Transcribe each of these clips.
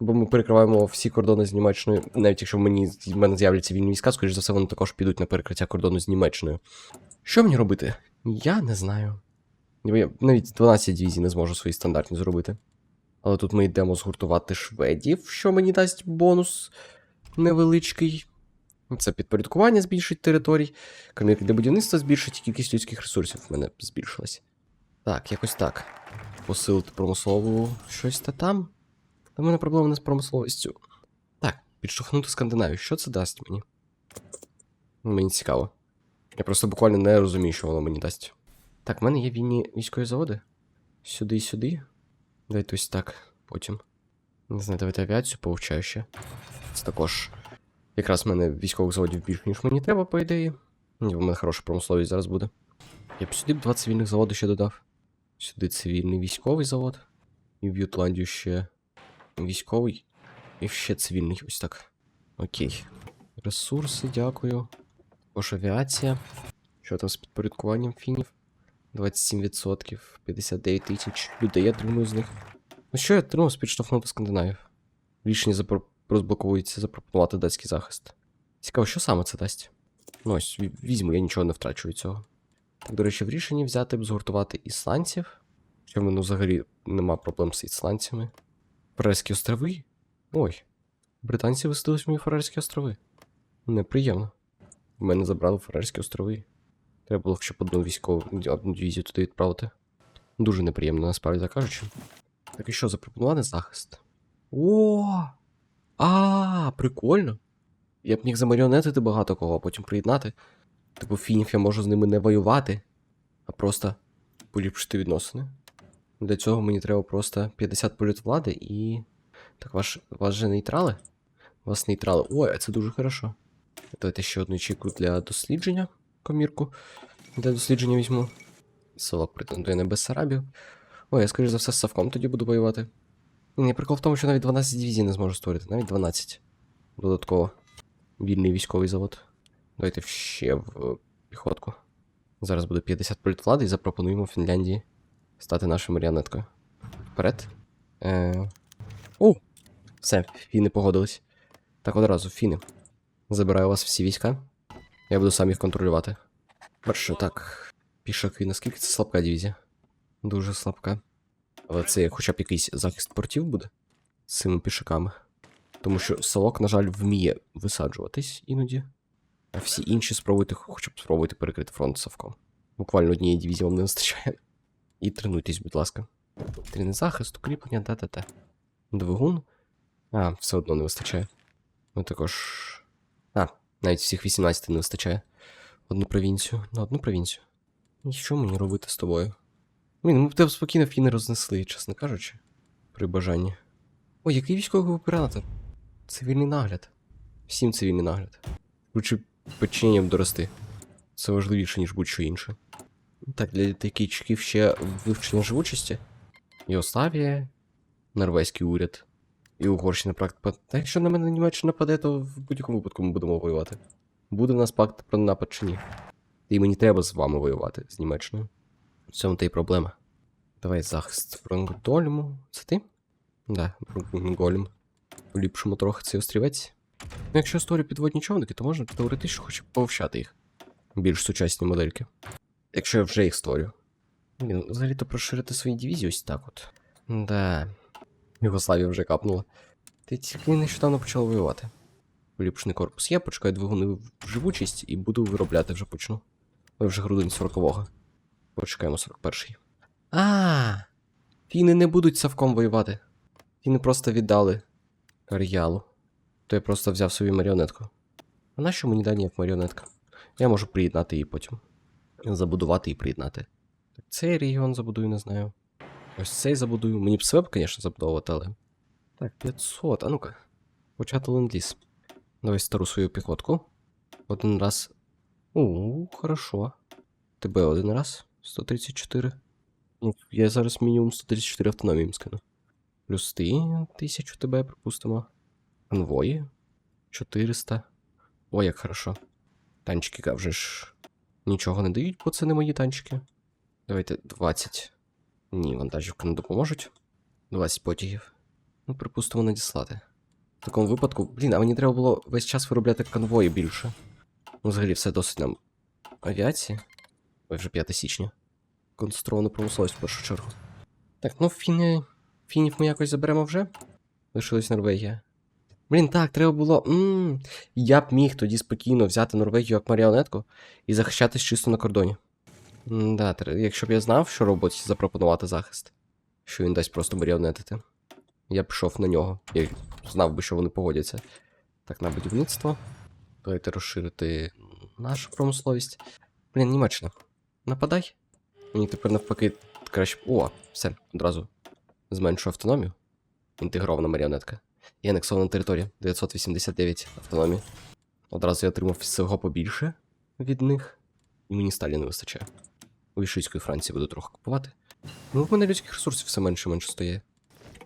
Бо ми перекриваємо всі кордони з Німеччиною. Навіть якщо в мені в мене з'являться вільні війська, скоріш за все, вони також підуть на перекриття кордону з Німеччиною. Що мені робити? Я не знаю. Я навіть 12 дивізій не зможу свої стандартні зробити. Але тут ми йдемо згуртувати шведів, що мені дасть бонус невеличкий. Це підпорядкування збільшить територій. Кам'янки для будівництва збільшить кількість людських ресурсів в мене збільшилась. Так, якось так. Посилити промислову щось та там. В мене проблеми не з промисловістю. Так, підштовхнути Скандинавію. Що це дасть мені? Мені цікаво. Я просто буквально не розумію, що воно мені дасть. Так, в мене є вільні військові заводи. Сюди і сюди. Давайте ось так, потім. Не знаю, давайте авіацію повчаю ще. Це також. Якраз в мене військових заводів більше, ніж мені треба, по ідеї. Ні, в мене хороша промисловість зараз буде. Я б сюди б два цивільних заводи ще додав. Сюди цивільний військовий завод. І в Ютландію ще військовий. І ще цивільний. Ось так. Окей. Ресурси, дякую. Також авіація. Що там з підпорядкуванням фінів? 27%, 59 тисяч людей я отримую з них. Ну що я отримав з підштовхнути Скандинавів? Рішення запро... розблоковується запропонувати датський захист. Цікаво, що саме це дасть? Ну ось, візьму, я нічого не втрачу від цього. Так, до речі, в рішенні взяти б згуртувати ісландців. В мене взагалі нема проблем з ісландцями. Фарерські острови? Ой. Британці висадились в мої Фарерські острови. Неприємно. В мене забрали Фарерські острови. Треба було хоча б одну військову одну дивізію туди відправити. Дуже неприємно, насправді кажучи. Так і що, запропонувати захист? О! А, прикольно. Я б міг замаріонетити багато кого, а потім приєднати. Типу, фінів я можу з ними не воювати, а просто поліпшити відносини. Для цього мені треба просто 50 політ влади і. Так, ваш, вас же нейтрали? Вас нейтрали. Ой, це дуже хорошо. Давайте ще одну ячейку для дослідження. Комірку. Для дослідження візьму. Село претендує на Бессарабію. Ой, я скоріш за все з Савком тоді буду воювати. Ні, прикол в тому, що навіть 12 дивізій не зможу створити, навіть 12. Додатково. Вільний військовий завод. Давайте ще в піхотку. Зараз буде 50 політвлади і запропонуємо Фінляндії стати нашою маріонеткою. Вперед. Е... О! Все, фіни погодились. Так одразу, фіни. Забираю у вас всі війська. Я буду сам їх контролювати. Перше, так. Пішаки, наскільки це слабка дивізія? Дуже слабка. Але це хоча б якийсь захист портів буде з цими пішаками. Тому що Солок, на жаль, вміє висаджуватись іноді. А всі інші спробуйте, хоча б спробуйте перекрити фронт Савком. Буквально однієї дивізії вам не вистачає. І тренуйтесь, будь ласка. Трійний захист, укріплення, та-та-та. Двигун. А, все одно не вистачає. Ну також. А, навіть всіх 18 не вистачає. Одну провінцію. На одну провінцію. І що мені робити з тобою? Блін, ми б тебе спокійно фіни рознесли, чесно кажучи. При бажанні. Ой, який військовий губернатор? Цивільний нагляд. Всім цивільний нагляд. Лучше подчиненням дорости. Це важливіше, ніж будь-що інше. Так, для такійчиків ще вивчення живучості. Югославія, норвезький уряд. І Угорщина практика. Та якщо на мене Німеччина нападе, то в будь-якому випадку ми будемо воювати. Буде в нас пакт про напад чи ні. І мені треба з вами воювати з Німеччиною. В цьому та й проблема. Давай захист Бронгдольму. Це ти? Да, Бронгольм. Поліпшимо трохи цей острівець. Ну, якщо створю підводні човники, то можна теоретично хоча б повчати їх. Більш сучасні модельки. Якщо я вже їх створю. Блін, взагалі-то розширити свої дивізії ось так от. Да. Югославія вже капнула. Ти тільки нещодавно почав воювати. Поліпшений корпус є, почекаю двигуни в живучість і буду виробляти вже почну. Ой, вже грудень 40-го. Почекаємо 41-й. А, фіни не будуть савком воювати. Фіни просто віддали Кар'ялу. То я просто взяв собі маріонетку. А нащо мені дані як маріонетка? Я можу приєднати її потім. Забудувати і приєднати. Так, цей регіон забудую, не знаю. Ось цей забудую. Мені б себе звісно, забудовувати, але. Так, 500. А ну-ка. Почати ленд-ліз. Давай стару свою піхотку. Один раз. У, хорошо. Тебе один раз. 134. Ну, Я зараз мінімум 134 автономії їм скину. Плюс ти 1000 тебе, припустимо. Конвої. 400. Ой, як хорошо. Танчики вже ж нічого не дають, бо це не мої танчики. Давайте 20. Ні, вантажівки не допоможуть. 20 потягів. Ну, припустимо, надіслати. В такому випадку, блін, а мені треба було весь час виробляти конвої більше. Ну, взагалі, все досить нам авіації. Ой, вже 5 січня. Концентровану промисловість в першу чергу. Так, ну фіни. Фінів ми якось заберемо вже. Лишилась Норвегія. Блін, так, треба було. м Я б міг тоді спокійно взяти Норвегію як маріонетку і захищатись чисто на кордоні. М, Да, якщо б я знав, що робить запропонувати захист, що він дасть просто маріонетити, я б пішов на нього. Я знав би, що вони погодяться. Так, на будівництво. Давайте розширити нашу промисловість. Блін, Німеччина. Нападай. Мені тепер навпаки краще. О, все, одразу зменшу автономію. Інтегрована маріонетка. І анексована територія 989 автономії. Одразу я отримав всього побільше від них. І мені сталі не вистачає. У Вішийської Франції буду трохи купувати. Ну, в мене людських ресурсів все менше і менше стає.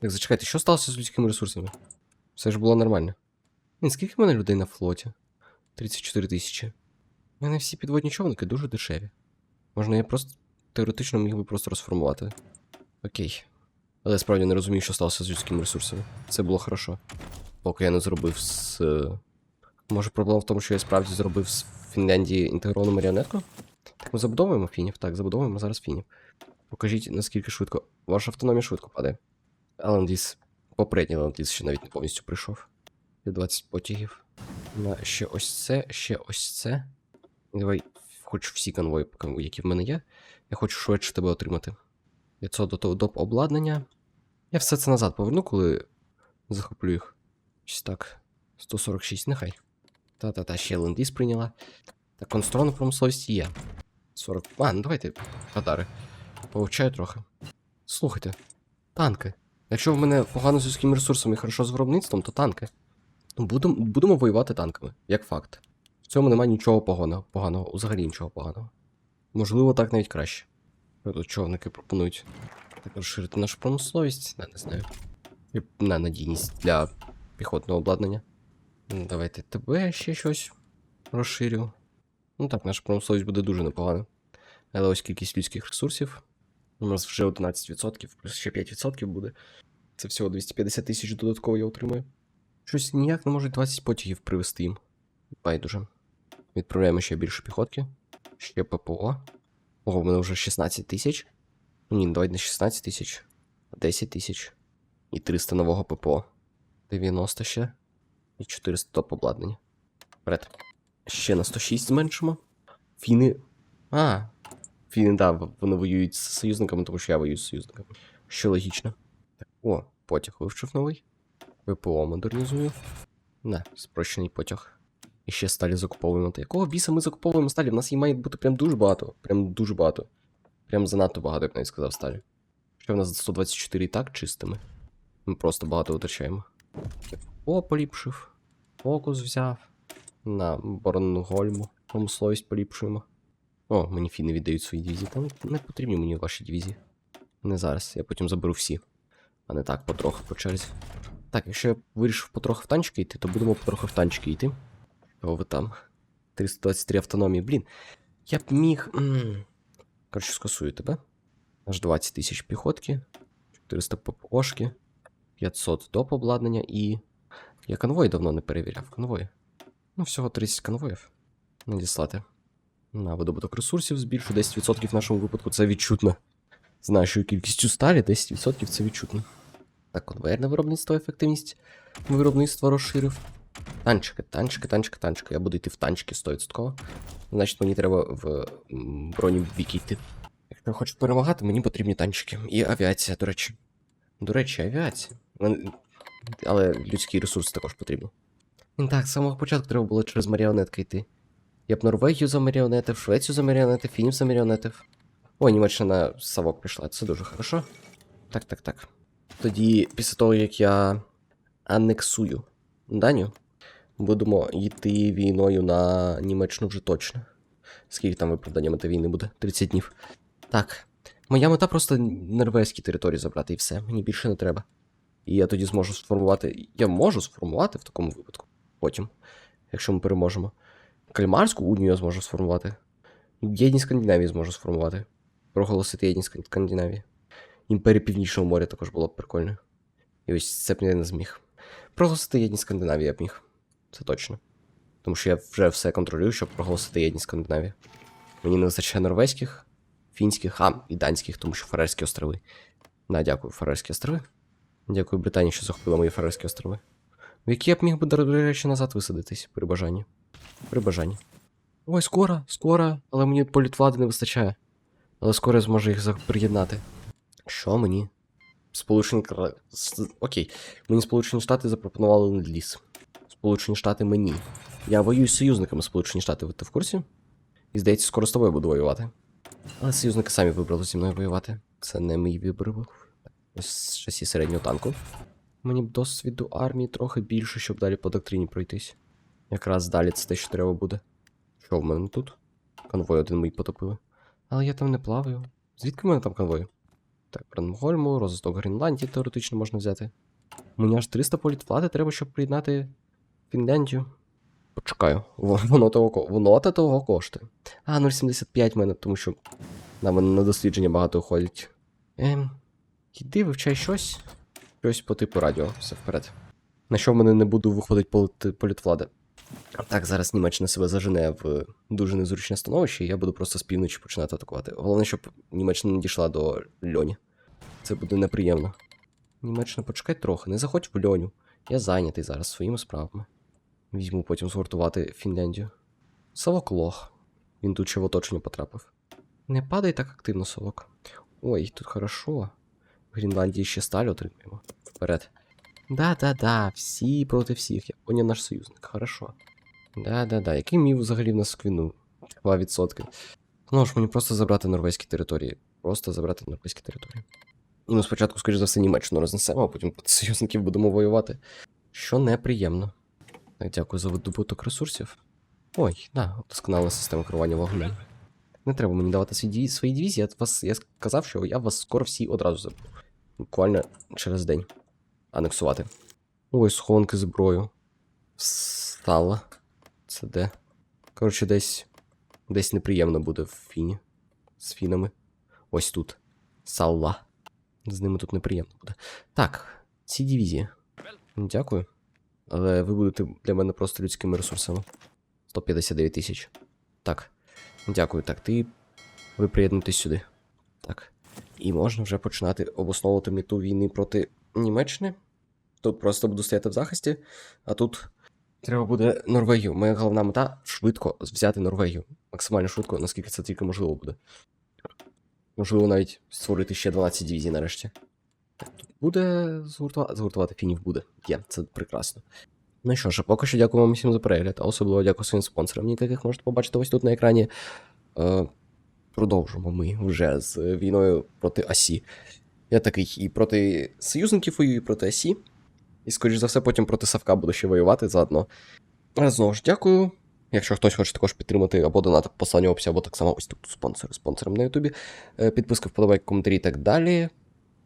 Так, зачекайте, що сталося з людськими ресурсами? Все ж було нормально. Блін, скільки в мене людей на флоті? 34 тисячі. У мене всі підводні човники дуже дешеві. Можна я просто теоретично міг би просто розформувати. Окей. Але я справді не розумію, що сталося з людськими ресурсами. Це було хорошо. Поки я не зробив з. е, Може, проблема в тому, що я справді зробив з Фінляндії інтегровану маріонетку? Так ми забудовуємо фінів? Так, забудовуємо зараз фінів. Покажіть, наскільки швидко. Ваша автономія швидко падає. Ленд-ліз, попередній ленд-ліз ще навіть не повністю прийшов. Є 20 потягів. На ще ось це, ще ось це. Давай, хоч всі конвої, які в мене є. Я хочу швидше тебе отримати. 500 до того доп обладнання. Я все це назад поверну, коли захоплю їх. Ось так. 146, нехай. Та-та-та, ще ленд-ліз прийняла. Так, конструктивна промисловість є. 40. А, ну давайте радари. Повчаю трохи. Слухайте, танки. Якщо в мене погано з людськими ресурсами і хорошо з виробництвом, то танки. Ну, будемо, будемо воювати танками, як факт. В цьому немає нічого поганого, поганого, взагалі нічого поганого. Можливо, так навіть краще. Тут човники пропонують так розширити нашу промисловість, не, не знаю. І на надійність для піхотного обладнання. Ну, Давайте тебе ще щось розширю. Ну так, наша промисловість буде дуже непогана. Але ось кількість людських ресурсів. У нас вже 11%, плюс ще 5% буде. Це всього 250 тисяч додатково я отримую. Щось ніяк не можуть 20 потягів привезти їм. Байдуже. Відправляємо ще більше піхотки. Ще ППО. Ого, в мене вже 16 тисяч. Ні, давай не 16 тисяч, а 10 тисяч. І 300 нового ППО. 90 ще. І 400 топ обладнання. Вперед. Ще на 106 зменшимо. Фіни. А. Фіни, да, вони воюють з союзниками, тому що я воюю з союзниками. Що логічно. О, потяг вивчив новий. ППО модернізую. Не, спрощений потяг. І ще сталі закуповуємо. Та якого біса ми закуповуємо сталі? В нас її має бути прям дуже багато. Прям дуже багато. Прям занадто багато, я б навіть сказав, сталі. Що в нас 124 і так чистими. Ми просто багато витрачаємо. О, поліпшив. Фокус взяв. На Борнгольму. Промисловість поліпшуємо. О, мені фіни віддають свої дивізії. Там не потрібні мені ваші дивізії. Не зараз, я потім заберу всі. А не так, потроху по черзі. Так, якщо я вирішив потрохи в танчики йти, то будемо потрохи в танчики йти. О, ви там. 323 автономії. Блін. Я б міг. Коротше, скасую тебе. Аж 20 тисяч піхотки, 400 ППОшки, 500 доп обладнання і. Я конвой давно не перевіряв. Конвої. Ну, всього 30 конвоїв. Надіслати. На видобуток ресурсів збільшу 10% в нашому випадку це відчутно. З нашою кількістю сталі 10% це відчутно. Так, конвейерне виробництво, ефективність виробництва розширив. Танчики, танчики, танчики, танчики. Я буду йти в танчики 100%. Значить, мені треба в віки йти. Якщо я хочу перемагати, мені потрібні танчики. І авіація, до речі. До речі, авіація. Але людський ресурс також потрібен. Ну Так, з самого початку треба було через маріонетки йти. Я б Норвегію замаріонетив, Швецію замаріонетив, Фінів замаріонетив. О, Німеччина Савок пішла, це дуже хорошо. Так, так, так. Тоді, після того, як я анексую Данію, будемо йти війною на Німеччину вже точно. Скільки там виправдання мета війни буде? 30 днів. Так. Моя мета просто норвезькі території забрати і все. Мені більше не треба. І я тоді зможу сформувати. Я можу сформувати в такому випадку. Потім, якщо ми переможемо. Кальмарську унію я зможу сформувати. Єдність Скандинавії зможу сформувати. Проголосити єдність Скандинавії. Імперія Північного моря також було б прикольно. І ось це б я не зміг. Проголосити єдність Скандинавії я б міг. Це точно. Тому що я вже все контролюю, щоб проголосити єдність Скандинавії. Мені не вистачає норвезьких, фінських, а, і данських, тому що Фарерські острови. На, дякую, Фарерські острови. Дякую Британії, що захопила мої Фарерські острови. В які я б міг би, до речі, назад висадитись при бажанні. При бажанні. Ой, скоро, скоро, але мені політвлади не вистачає. Але скоро я зможу їх приєднати. Що мені? Сполучені Окей. Мені Сполучені Штати запропонували ліс. Сполучені Штати мені. Я воюю з союзниками Сполучені Штати, ви ти в курсі? І здається, скоро з тобою буду воювати. Але союзники самі вибрали зі мною воювати. Це не мій вибір був. Ось шасі середнього танку. Мені б досвіду армії трохи більше, щоб далі по доктрині пройтись. Якраз далі це те, що треба буде. Що в мене тут? Конвой один мій потопили. Але я там не плаваю. Звідки в мене там конвой? Так, Бранмгольму, розвиток Гренландії теоретично можна взяти. Мені аж 300 політвлади треба, щоб приєднати Фінляндію. Почекаю, воно того, воно та того коштує. А, 0,75 в мене, тому що на мене на дослідження багато уходить. Ем, іди, вивчай щось. Щось по типу радіо, все вперед. На що в мене не буду виходить політ, політвлада. А так, зараз Німеччина себе зажене в дуже незручне становище, і я буду просто з півночі починати атакувати. Головне, щоб Німеччина не дійшла до льоні. Це буде неприємно. Німеччина, почекай трохи, не заходь в льоню. Я зайнятий зараз своїми справами. Візьму потім згуртувати Фінляндію. Совок лох. Він тут ще в оточення потрапив. Не падай так активно, совок. Ой, тут хорошо. В Гренландії ще сталь отримаємо. Вперед. Да-да-да, всі проти всіх. Японія наш союзник, хорошо. Да-да-да, який мів взагалі в нас квіну? 2%. Ну ж, мені просто забрати норвезькі території. Просто забрати норвезькі території. І ми спочатку, скоріш за все, Німеччину рознесемо, а потім союзників будемо воювати. Що неприємно. Так, дякую за видобуток ресурсів. Ой, да, досконала система керування вогнем. Не треба мені давати свої, свої дивізії. Я, вас, я сказав, що я вас скоро всі одразу заберу. Буквально через день. Анексувати. Ой, схованки зброю. Стала. Це де? Коротше, десь. Десь неприємно буде в фіні. З фінами. Ось тут. Салла. З ними тут неприємно буде. Так, ці дивізії. Дякую. Але ви будете для мене просто людськими ресурсами. 159 тисяч. Так. Дякую. Так, ти. Ви приєднуйтесь сюди. Так. І можна вже починати обосновувати мету війни проти Німеччини. Тут просто буду стояти в захисті, а тут треба буде Норвегію. Моя головна мета швидко взяти Норвегію. Максимально швидко, наскільки це тільки можливо буде. Можливо, навіть створити ще 12 дивізій нарешті. Так, тут буде згуртувати, згуртувати фінів буде. Є, це прекрасно. Ну що ж, поки що дякую вам всім за перегляд, а особливо дякую своїм спонсорам, яких можете побачити ось тут на екрані. Е, продовжимо ми вже з війною проти Асі. Я такий і проти союзників воюю, і проти Асі. І, скоріш за все, потім проти Савка буду ще воювати заодно. Але знову ж дякую. Якщо хтось хоче також підтримати або донати по посланню описі, або так само ось тут спонсори спонсором на Ютубі. Е, Підписка, вподобайки, коментарі і так далі.